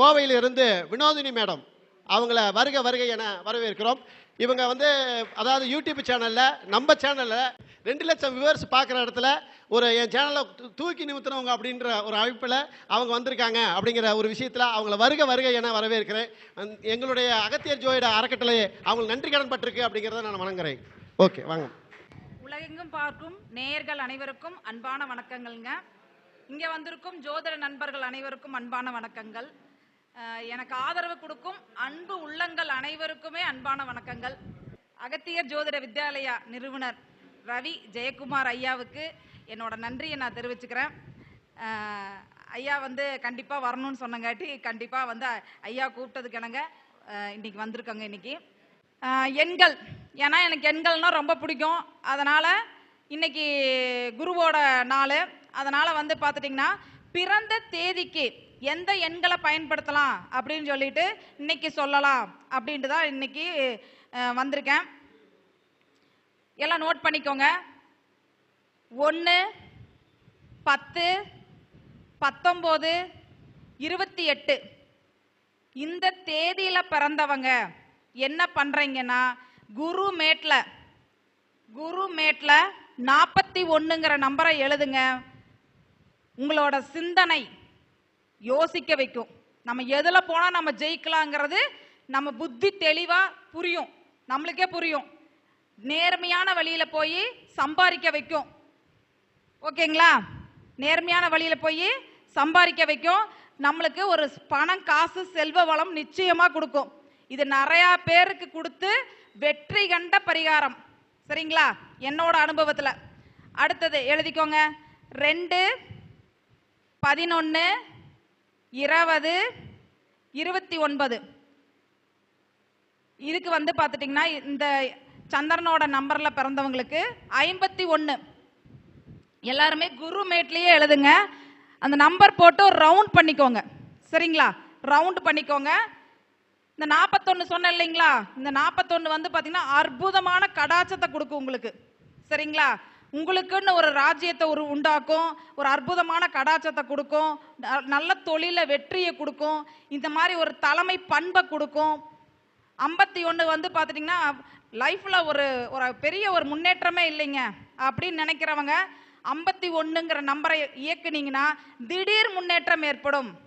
கோவையிலிருந்து வினோதினி மேடம் அவங்கள வருக வருக என வரவேற்கிறோம். இவங்க வந்து அதாவது யூடியூப் சேனலில் நம்ம சேனலில் ரெண்டு லட்சம் வியூவர்ஸ் பார்க்குற இடத்துல ஒரு என் சேனலை தூக்கி நிமித்தினவங்க அப்படின்ற ஒரு அழைப்பில் அவங்க வந்திருக்காங்க அப்படிங்கிற ஒரு விஷயத்தில் அவங்கள வருக வருக என வரவேற்கிறேன். எங்களுடைய அகத்தியர் ஜோயிட அறக்கட்டளை அவங்களுக்கு நன்றி கடன் பட்டிருக்கு அப்படிங்கிறத நான் வணங்குறேன். ஓகே வாங்க. உலகெங்கும் பார்க்கும் நேயர்கள் அனைவருக்கும் அன்பான வணக்கங்கள்ங்க. இங்கே வந்திருக்கும் ஜோதிட நண்பர்கள் அனைவருக்கும் அன்பான வணக்கங்கள். எனக்கு ஆதரவு கொடுக்கும் அன்பு உள்ளங்கள் அனைவருக்குமே அன்பான வணக்கங்கள். அகத்தியர் ஜோதிட வித்யாலயா நிறுவனர் ரவி ஜெயக்குமார் ஐயாவுக்கு என்னோட நன்றியை நான் தெரிவிச்சுக்கிறேன். ஐயா வந்து கண்டிப்பாக வரணும்னு சொன்னங்காட்டி கண்டிப்பாக வந்து ஐயா கூப்பிட்டதுக்கு கிணங்க இன்னைக்கு வந்திருக்கோங்க இன்னைக்கு. எண்கள். ஏன்னா எனக்கு எண்கள்னா ரொம்ப பிடிக்கும். அதனால் இன்னைக்கு குருவோட நாள். அதனால் வந்து பார்த்துட்டிங்கன்னா பிறந்த தேதிக்கு எந்த எண்களை பயன்படுத்தலாம் அப்படின்னு சொல்லிட்டு இன்னைக்கு சொல்லலாம் அப்படின்ட்டு தான் இன்னைக்கு வந்திருக்கேன். எல்லாம் நோட் பண்ணிக்கோங்க. ஒன்று பத்து பத்தொம்போது இருபத்தி எட்டு. இந்த தேதியில் பிறந்தவங்க என்ன பண்ணுறீங்கன்னா குரு மேட்டில் குரு மேட்டில் நாற்பத்தி ஒன்றுங்கிற நம்பரை எழுதுங்க. உங்களோட சிந்தனை யோசிக்க வைக்கும். நம்ம எதில் போனால் நம்ம ஜெயிக்கலாங்கிறது நம்ம புத்தி தெளிவாக புரியும். நம்மளுக்கே புரியும். நேர்மையான வழியில் போய் சம்பாதிக்க வைக்கும். ஓகேங்களா? நேர்மையான வழியில் போய் சம்பாதிக்க வைக்கும். நம்மளுக்கு ஒரு பணம் காசு செல்வ வளம் நிச்சயமாக கொடுக்கும். இது நிறையா பேருக்கு கொடுத்து வெற்றி கண்ட பரிகாரம். சரிங்களா? என்னோட அனுபவத்தில். அடுத்தது எழுதிக்கோங்க. ரெண்டு பதினொன்று இருபது இருபத்தி ஒன்பது. இதுக்கு வந்து பார்த்துட்டிங்கன்னா இந்த சந்திரனோட நம்பரில் பிறந்தவங்களுக்கு ஐம்பத்தி ஒன்று. எல்லாருமே குரு மேட்லேயே எழுதுங்க. அந்த நம்பர் போட்டு ரவுண்ட் பண்ணிக்கோங்க. சரிங்களா? ரவுண்ட் பண்ணிக்கோங்க. இந்த நாற்பத்தொன்று சொன்னேன் இல்லைங்களா? இந்த நாற்பத்தொன்று வந்து பார்த்தீங்கன்னா அற்புதமான கடாச்சத்தை கொடுக்கும் உங்களுக்கு. சரிங்களா? உங்களுக்குன்னு ஒரு ராஜ்யத்தை ஒரு உண்டாக்கும் ஒரு அற்புதமான கடாச்சத்தை கொடுக்கும் ந- நல்ல தொழில வெற்றியை கொடுக்கும் இந்த மாதிரி ஒரு தலைமை பண்பை கொடுக்கும். ஐம்பத்தி ஒன்று வந்து பார்த்துட்டிங்கன்னா லைஃப்பில் ஒரு ஒரு பெரிய ஒரு முன்னேற்றமே இல்லைங்க. அப்படின்னு நினைக்கிறவங்க ஐம்பத்தி ஒன்றுங்கிற நம்பரை இயக்குனீங்கன்னா திடீர் முன்னேற்றம் ஏற்படும்.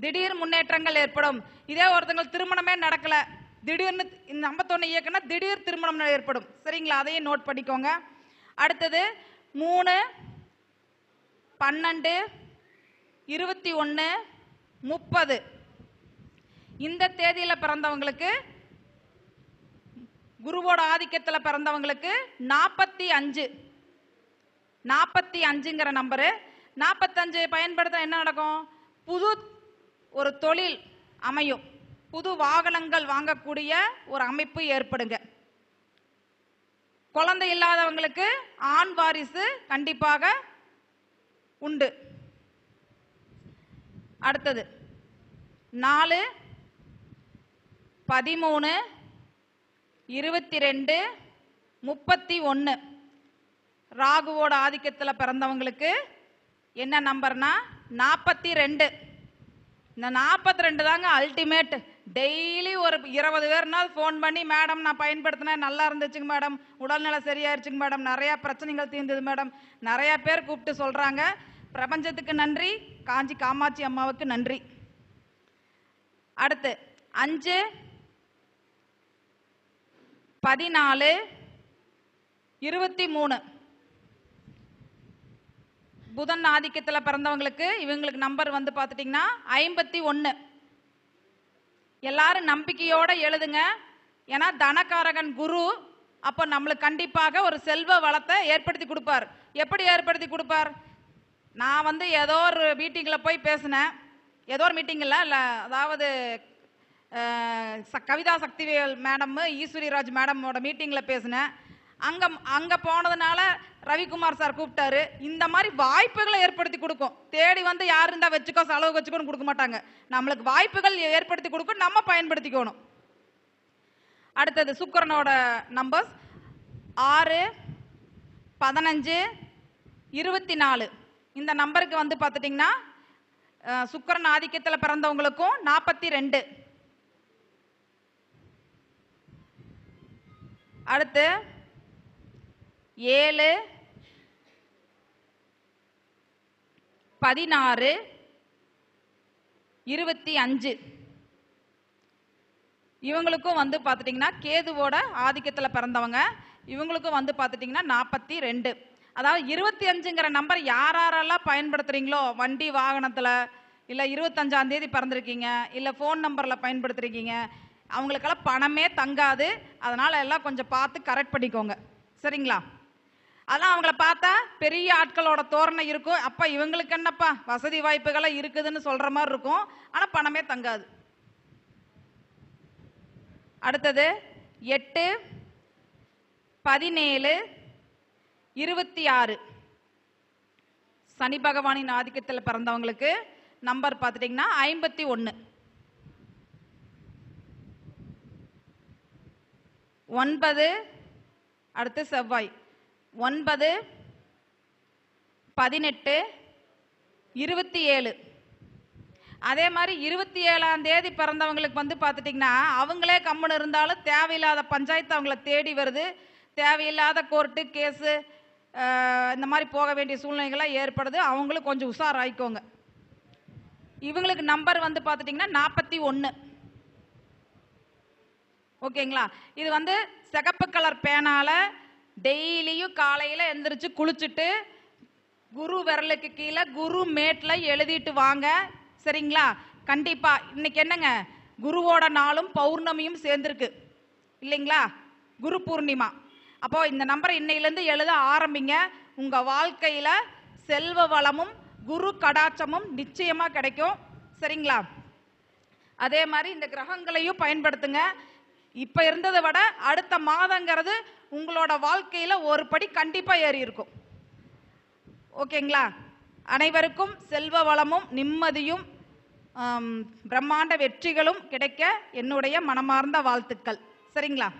திடீர் முன்னேற்றங்கள் ஏற்படும். இதே ஒருத்தங்களுக்கு திருமணமே நடக்கலை. திடீர்னு இந்த ஐம்பத்தொன்று இயக்குனா திடீர் திருமணம் ஏற்படும். சரிங்களா? அதையும் நோட் பண்ணிக்கோங்க. அடுத்தது மூணு பன்னெண்டு இருபத்தி ஒன்று முப்பது. இந்த தேதியில் பிறந்தவங்களுக்கு குருவோட ஆதிக்கத்தில் பிறந்தவங்களுக்கு நாற்பத்தி அஞ்சு. நாற்பத்தி அஞ்சுங்கிற நம்பரு. நாற்பத்தஞ்சு பயன்படுத்த என்ன நடக்கும்? புது ஒரு தொழில் அமையும். புது வாகனங்கள் வாங்கக்கூடிய ஒரு அமைப்பு ஏற்படுங்க. குழந்தை இல்லாதவங்களுக்கு ஆண் வாரிசு கண்டிப்பாக உண்டு. அடுத்தது நாலு பதிமூணு இருபத்தி ரெண்டு முப்பத்தி ஒன்று ராகுவோட ஆதிக்கத்தில் பிறந்தவங்களுக்கு என்ன நம்பர்னா நாற்பத்தி ரெண்டு. இந்த நாற்பத்தி ரெண்டு தாங்க அல்டிமேட் டெய்லி ஒரு இருபது பேர்னால் ஃபோன் பண்ணி மேடம் நான் பயன்படுத்தினேன். நல்லா இருந்துச்சுங்க மேடம் உடல்நல சரியாயிருச்சுங்க மேடம் நிறையா பிரச்சனைகள் தீர்ந்தது மேடம் நிறையா பேர் கூப்பிட்டு சொல்கிறாங்க பிரபஞ்சத்துக்கு நன்றி. காஞ்சி காமாட்சி அம்மாவுக்கு நன்றி. அடுத்து அஞ்சு பதினாலு இருபத்தி மூணு. புதன் ஆதிக்கத்தில் பிறந்தவங்களுக்கு இவங்களுக்கு நம்பர் வந்து பார்த்துட்டிங்கன்னா ஐம்பத்தி ஒன்று எல்லாரும் நம்பிக்கையோட எழுதுங்க. ஏன்னா தனகாரகன் குரு அப்போ நம்மளுக்கு கண்டிப்பாக ஒரு செல்வ வளத்தை ஏற்படுத்தி கொடுப்பார். எப்படி ஏற்படுத்தி கொடுப்பார்? நான் வந்து ஏதோ ஒரு மீட்டிங்கில் போய் பேசினேன். ஏதோ ஒரு மீட்டிங்கில் இல்லை அதாவது ச- கவிதா சக்திவேல் மேடம் ஈஸ்வரிராஜ் மேடமோட மீட்டிங்கில் பேசினேன். அங்கே அங்கே போனதுனால ரவிக்குமார் சார் கூப்பிட்டாரு. இந்த மாதிரி வாய்ப்புகளை ஏற்படுத்தி கொடுக்கும். தேடி வந்து யார் இருந்தால் வச்சுக்கோ செலவு வச்சுக்கோன்னு கொடுக்க மாட்டாங்க. நம்மளுக்கு வாய்ப்புகள் ஏற்படுத்தி கொடுக்கும் நம்ம பயன்படுத்திக்கணும். அடுத்தது சுக்கரனோட நம்பர்ஸ் ஆறு பதினஞ்சு இருபத்தி நாலு இந்த நம்பருக்கு வந்து பார்த்துட்டிங்கன்னா சுக்கரன் ஆதிக்கத்தில் பிறந்தவங்களுக்கும் நாற்பத்தி ரெண்டு அடுத்து ஏழு பதினாறு இருபத்தி அஞ்சு. இவங்களுக்கும் வந்து பார்த்துட்டிங்கன்னா கேதுவோட ஆதிக்கத்தில் பிறந்தவங்க. இவங்களுக்கும் வந்து பார்த்துட்டிங்கன்னா நாற்பத்தி ரெண்டு. அதாவது இருபத்தி அஞ்சுங்கிற நம்பர் யார் யாரெல்லாம் பயன்படுத்துகிறீங்களோ வண்டி வாகனத்தில் இல்லை இருபத்தஞ்சாந்தேதி பிறந்திருக்கீங்க இல்லை ஃபோன் நம்பரில் பயன்படுத்துகிறீங்க அவங்களுக்கெல்லாம் பணமே தங்காது. அதனால் எல்லாம் கொஞ்சம் பார்த்து கரெக்ட் பண்ணிக்கோங்க. சரிங்களா? அதெல்லாம் அவங்கள பார்த்தா பெரிய ஆட்களோட தோரணை இருக்கும். அப்போ இவங்களுக்கு என்னப்பா? வசதி வாய்ப்புகள்லாம் இருக்குதுன்னு சொல்கிற மாதிரி இருக்கும். ஆனால் பணமே தங்காது. அடுத்தது எட்டு பதினேழு இருபத்தி ஆறு. சனி பகவானின் ஆதிக்கத்தில் பிறந்தவங்களுக்கு நம்பர் பார்த்துட்டிங்கன்னா ஐம்பத்தி ஒன்று ஒன்பது அடுத்து செவ்வாய். ஒன்பது பதினெட்டு இருபத்தி ஏழு. அதே மாதிரி இருபத்தி ஏழாம் தேதி பிறந்தவங்களுக்கு வந்து பார்த்துட்டிங்கன்னா அவங்களே கம்முன்னு இருந்தாலும் தேவையில்லாத பஞ்சாயத்து அவங்கள தேடி வருது. தேவையில்லாத கோர்ட்டு கேஸு இந்த மாதிரி போக வேண்டிய சூழ்நிலைகள்லாம் ஏற்படுது. அவங்களும் கொஞ்சம் உஷாராயிக்கோங்க. இவங்களுக்கு நம்பர் வந்து பார்த்துட்டிங்கன்னா நாற்பத்தி ஒன்று. ஓகேங்களா? இது வந்து சிகப்பு கலர் பேனால டெய்லியும் காலையில் எந்திரிச்சு குளிச்சுட்டு குரு விரலுக்கு கீழே குரு மேட்டில் எழுதிட்டு வாங்க. சரிங்களா? கண்டிப்பாக இன்னைக்கு என்னங்க? குருவோட நாளும் பௌர்ணமியும் சேர்ந்துருக்கு. இல்லைங்களா? குரு பூர்ணிமா. அப்போ இந்த நம்பரை இன்னையிலேருந்து எழுத ஆரம்பிங்க. உங்கள் வாழ்க்கையில் செல்வ வளமும் குரு கடாச்சமும் நிச்சயமாக கிடைக்கும். சரிங்களா? அதே மாதிரி இந்த கிரகங்களையும் பயன்படுத்துங்க. இப்போ இருந்ததை விட அடுத்த மாதங்கிறது உங்களோட வாழ்க்கையில் ஒரு படி கண்டிப்பாக ஏறி இருக்கும். ஓகேங்களா? அனைவருக்கும் செல்வ வளமும் நிம்மதியும் பிரம்மாண்ட வெற்றிகளும் கிடைக்க என்னுடைய மனமார்ந்த வாழ்த்துக்கள். சரிங்களா?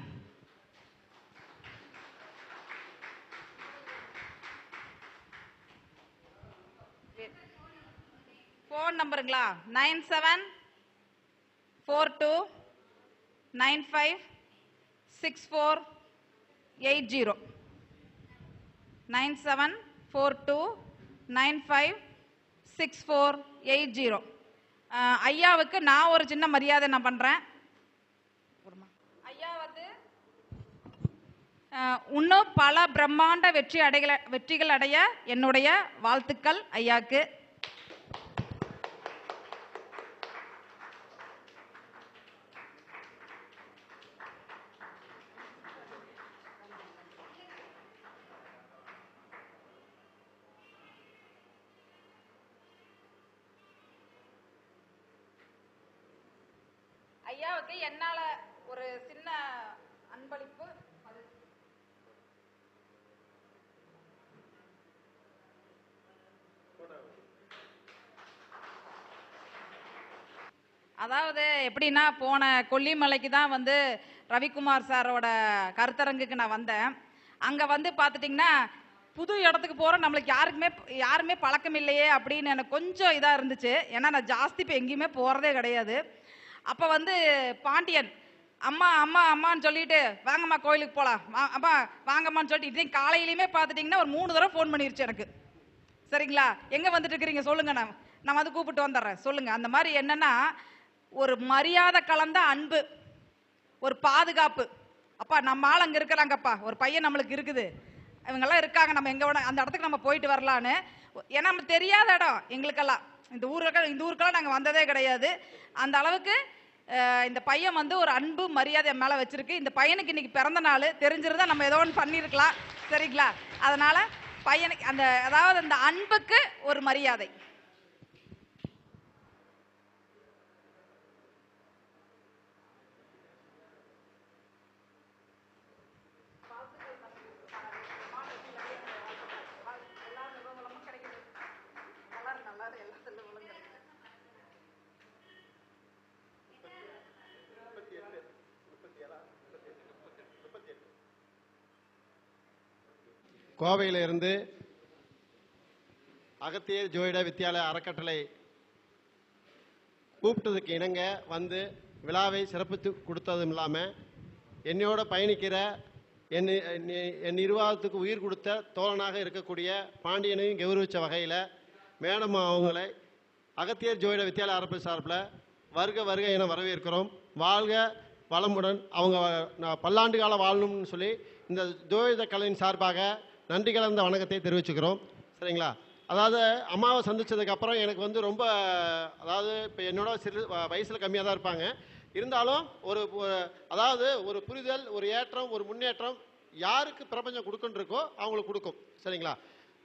ஃபோன் நம்பருங்களா? Nine seven four two nine five six four eight zero. Nine seven four two nine five six four eight zero. ஐயாவுக்கு நான் ஒரு சின்ன மரியாதை நான் பண்ணுறேன் ஐயா வந்து இன்னும் பல பிரம்மாண்ட வெற்றி அடைகளை வெற்றிகள் அடைய என்னுடைய வாழ்த்துக்கள் ஐயாக்கு. ஐயாவுக்கு என்னால ஒரு சின்ன அன்பளிப்பு அதாவது எப்படின்னா போன கொல்லிமலைக்கு தான் வந்து ரவிக்குமார் சாரோட கருத்தரங்குக்கு நான் வந்தேன். அங்கே வந்து பார்த்துட்டிங்கன்னா புது இடத்துக்கு போகிறோம் நம்மளுக்கு யாருக்குமே யாருமே பழக்கம் இல்லையே அப்படின்னு எனக்கு கொஞ்சம் இதாக இருந்துச்சு. ஏன்னா நான் ஜாஸ்தி இப்போ எங்கேயுமே போகிறதே கிடையாது. அப்போ வந்து பாண்டியன் அம்மா அம்மா அம்மான்னு சொல்லிட்டு வாங்கம்மா கோயிலுக்கு போகலாம் வா அம்மா வாங்கம்மான்னு சொல்லிட்டு இன்னைக்கு காலையிலையுமே பார்த்துட்டிங்கன்னா ஒரு மூணு தடவை ஃபோன் பண்ணிருச்சு எனக்கு. சரிங்களா? எங்கே வந்துட்டு இருக்கிறீங்க? சொல்லுங்க நான் நான் வந்து கூப்பிட்டு வந்துடுறேன். சொல்லுங்கள் அந்த மாதிரி என்னென்னா ஒரு மரியாதை கலந்த அன்பு ஒரு பாதுகாப்பு. அப்பா நம்ம ஆள் அங்கே இருக்கிறாங்கப்பா. ஒரு பையன் நம்மளுக்கு இருக்குது. இவங்கெல்லாம் இருக்காங்க. நம்ம எங்கே வேணா அந்த இடத்துக்கு நம்ம போயிட்டு வரலான்னு. ஏன்னா நம்ம தெரியாத இடம் எங்களுக்கெல்லாம். இந்த ஊருக்கு இந்த ஊருக்கெல்லாம் நாங்கள் வந்ததே கிடையாது. அந்த அளவுக்கு இந்த பையன் வந்து ஒரு அன்பு மரியாதை மேலே வச்சிருக்கு. இந்த பையனுக்கு இன்னைக்கு பிறந்த நாள். தெரிஞ்சிருந்தா நம்ம ஏதோ ஒன்று பண்ணியிருக்கலாம் சரிங்களா? அதனால பையனுக்கு அந்த அதாவது அந்த அன்புக்கு ஒரு மரியாதை. கோவையில இருந்து அகத்தியர் ஜோயிட வித்தியாலய அறக்கட்டளை கூப்பிட்டதுக்கு இணங்க வந்து விழாவை சிறப்பித்து கொடுத்ததும் இல்லாமல் என்னையோட பயணிக்கிற என் என் நிர்வாகத்துக்கு உயிர் கொடுத்த தோழனாக இருக்கக்கூடிய பாண்டியனையும் கௌரவித்த வகையில் மேடம் அவங்களை அகத்தியர் ஜோதிட வித்தியாலய அரப்பு சார்பில் வருக வருக என வரவேற்கிறோம். வாழ்க வளமுடன். அவங்க நான் பல்லாண்டு கால வாழணும்னு சொல்லி இந்த ஜோதிட கலையின் சார்பாக நன்றி கலந்த வணக்கத்தை தெரிவிச்சுக்கிறோம். சரிங்களா? அதாவது அம்மாவை சந்தித்ததுக்கப்புறம் எனக்கு வந்து ரொம்ப அதாவது இப்போ என்னோட சிறு வயசில் கம்மியாக தான் இருப்பாங்க. இருந்தாலும் ஒரு அதாவது ஒரு புரிதல் ஒரு ஏற்றம் ஒரு முன்னேற்றம் யாருக்கு பிரபஞ்சம் கொடுக்குன்றிருக்கோ அவங்களுக்கு கொடுக்கும். சரிங்களா?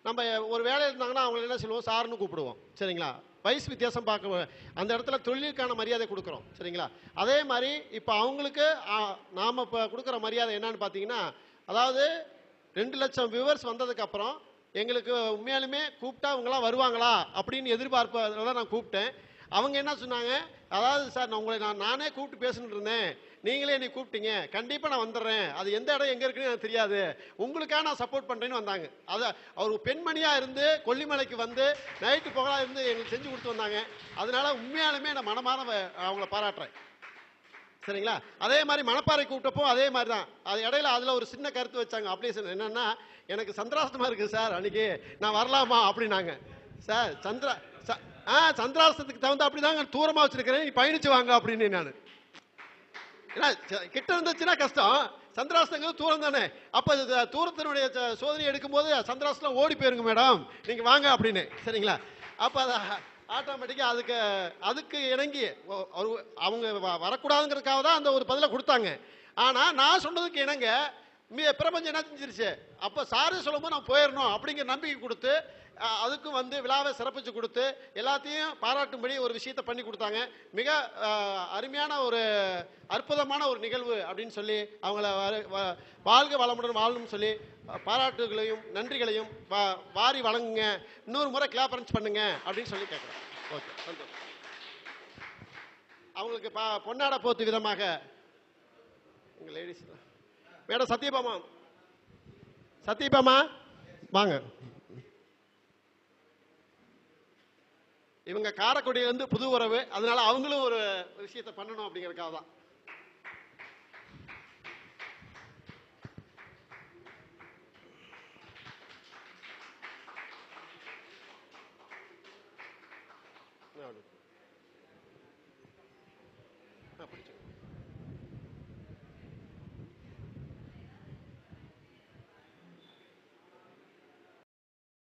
நம்ம ஒரு வேலையில் இருந்தாங்கன்னா அவங்களை என்ன சொல்லுவோம்? சார்னு கூப்பிடுவோம். சரிங்களா? வயசு வித்தியாசம் பார்க்க அந்த இடத்துல தொழிலுக்கான மரியாதை கொடுக்குறோம். சரிங்களா? அதே மாதிரி இப்போ அவங்களுக்கு நாம் இப்போ கொடுக்குற மரியாதை என்னன்னு பார்த்தீங்கன்னா அதாவது ரெண்டு லட்சம் வியூவர்ஸ் வந்ததுக்கு அப்புறம் எங்களுக்கு உண்மையாலுமே கூப்பிட்டா அவங்களாம் வருவாங்களா அப்படின்னு எதிர்பார்ப்பதில் தான் நான் கூப்பிட்டேன். அவங்க என்ன சொன்னாங்க? அதாவது சார் நான் உங்களை நான் நானே கூப்பிட்டு பேசிட்டு இருந்தேன். நீங்களே என்னை கூப்பிட்டீங்க. கண்டிப்பாக நான் வந்துடுறேன். அது எந்த இடம் எங்கே இருக்குன்னு எனக்கு தெரியாது. உங்களுக்காக நான் சப்போர்ட் பண்ணுறேன்னு வந்தாங்க. அதை அவர் பெண்மணியாக இருந்து கொல்லிமலைக்கு வந்து நைட்டு புகழாக இருந்து எங்களுக்கு செஞ்சு கொடுத்து வந்தாங்க. அதனால உண்மையாலுமே நான் மனமார அவங்கள பாராட்டுறேன். சரிங்களா? அதே மாதிரி மணப்பாறை கூப்பிட்டப்போ அதே மாதிரி தான் அது இடையில அதில் ஒரு சின்ன கருத்து வச்சாங்க. அப்ளிகேஷன் என்னன்னா எனக்கு சந்திராஷ்டமா இருக்கு சார் அன்னைக்கு நான் வரலாமா? அப்படின்னாங்க. சார் சந்திரா ச- ஆ சந்திராஷ்டத்துக்கு தகுந்த அப்படி தாங்க தூரமாக வச்சிருக்கிறேன். நீ பயணிச்சு வாங்க அப்படின்னு நான். ஏன்னா கிட்ட இருந்துச்சுன்னா கஷ்டம். சந்திராஷ்டங்கிறது தூரம் தானே. அப்போ தூரத்தினுடைய சோதனை எடுக்கும்போது சந்திராஷ்டம் ஓடி போயிருங்க மேடம். நீங்கள் வாங்க அப்படின்னு. சரிங்களா? அப்போ அதை ஆட்டோமேட்டிக்காக அதுக்கு அதுக்கு இணங்கி அவர் அவங்க வ- வரக்கூடாதுங்கிறதுக்காக தான் அந்த ஒரு பதிலை கொடுத்தாங்க. ஆனால் நான் சொன்னதுக்கு இணங்க மிக பிரபஞ்சம் என்ன செஞ்சிருச்சு? அப்போ சாரு சொல்லும்போது நான் போயிடணும் அப்படிங்கிற நம்பிக்கை கொடுத்து அதுக்கும் வந்து விழாவை சிறப்பிச்சு கொடுத்து எல்லாத்தையும் பாராட்டும்படி ஒரு விஷயத்தை பண்ணி கொடுத்தாங்க. மிக அருமையான ஒரு அற்புதமான ஒரு நிகழ்வு அப்படின்னு சொல்லி அவங்கள வாழ்க வளமுடன் வாழணும்னு சொல்லி பாராட்டுகளையும் நன்றிகளையும் வா- வாரி வழங்குங்க. இன்னொரு முறை கிளாபரன்ஸ் பண்ணுங்க அப்படின்னு சொல்லி கேட்குறேன் ஓகே சந்தோஷம். அவங்களுக்கு பா பொன்னாட போத்து விதமாக. எங்கள் லேடிஸ் மேடம் சத்யபாமா. சத்யபாமா? வாங்க. இவங்க காரைக்குடியிலேருந்து புது உறவு அதனால அவங்களும் ஒரு விஷயத்த பண்ணணும் அப்படிங்கறதுக்காக தான்